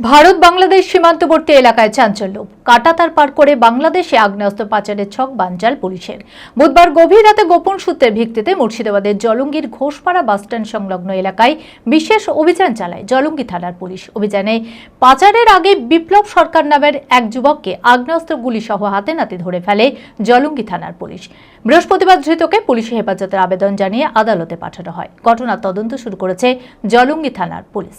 ভারত বাংলাদেশ সীমান্তবর্তী এলাকায় চাঞ্চল্য। কাটাতার পার করে বাংলাদেশে আগ্নেয়াস্ত্র পাচারের ছক বানচাল পুলিশের। বুধবার গভীর রাতে গোপন সূত্রের ভিত্তিতে মুর্শিদাবাদের জলঙ্গির ঘোষপাড়া বাসস্ট্যান্ড সংলগ্ন এলাকায় বিশেষ অভিযান চালায় জলঙ্গি থানার পুলিশ। অভিযানে পাচারের আগে বিপ্লব সরকার নামের এক যুবককে আগ্নেয়াস্ত্র গুলি সহ হাতে নাতে ধরে ফেলে জলঙ্গি থানার পুলিশ। বৃহস্পতিবার ধৃতকে পুলিশে হেফাজতের আবেদন জানিয়ে আদালতে পাঠানো হয়। ঘটনার তদন্ত শুরু করেছে জলঙ্গি থানার পুলিশ।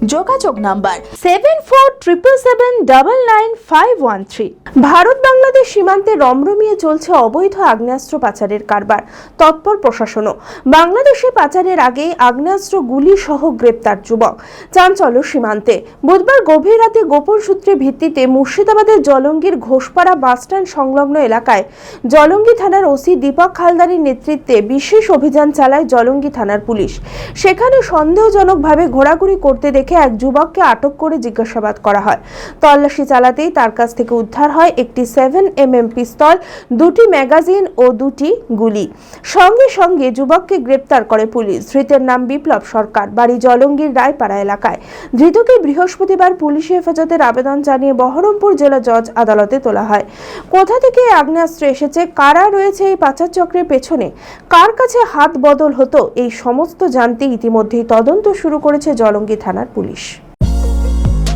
যোগাযোগ number seven four triple seven double nine five one three Bharat Bangladesh সীমান্তে রমরমিয়ে চলছে অবৈধ আগ্নেয়াস্ত্র পাচারের কারবার, তৎপর প্রশাসনও। বাংলাদেশে পাচারের আগে আগ্নেয়াস্ত্র গুলি সহ গ্রেপ্তার যুবক। চাঞ্চল্য সীমান্তে। বুধবার গভীর রাতে গোপন সূত্রে ভিত্তিতে মুর্শিদাবাদের জলঙ্গির ঘোষপাড়া বাসস্ট্যান্ড সংলগ্ন এলাকায় জলঙ্গি থানার ওসি দীপক হালদারের নেতৃত্বে বিশেষ অভিযান চালায় জলঙ্গি থানার পুলিশ। সেখানে সন্দেহজনকভাবে ঘোরাঘুরি করতে দেখে এক যুবককে আটক করে জিজ্ঞাসাবাদ করা হয়। তল্লাশি চালাতেই তার কাছ থেকে উদ্ধার হয় একটি সেভেন এম এম পিস্তল, দুটি ম্যাগাজিন ও দুটি গুলি। সঙ্গে সঙ্গে যুবককে গ্রেপ্তার করে পুলিশ। ধৃতের নাম বিপ্লব সরকার, বাড়ি জলঙ্গির রায়পাড়া এলাকায়। ধৃতকে বৃহস্পতিবার পুলিশ হেফাজতের আবেদন জানিয়ে বহরমপুর জেলা জজ আদালতে তোলা হয়। কোথা থেকে আগ্নেয়াস্ত্র এসেছে, কারা রয়েছে এই পাচার চক্রের পেছনে, কার কাছে হাত বদল হতো, এই সমস্ত জানতে ইতিমধ্যেই তদন্ত শুরু করেছে জলঙ্গি থানার police. Police.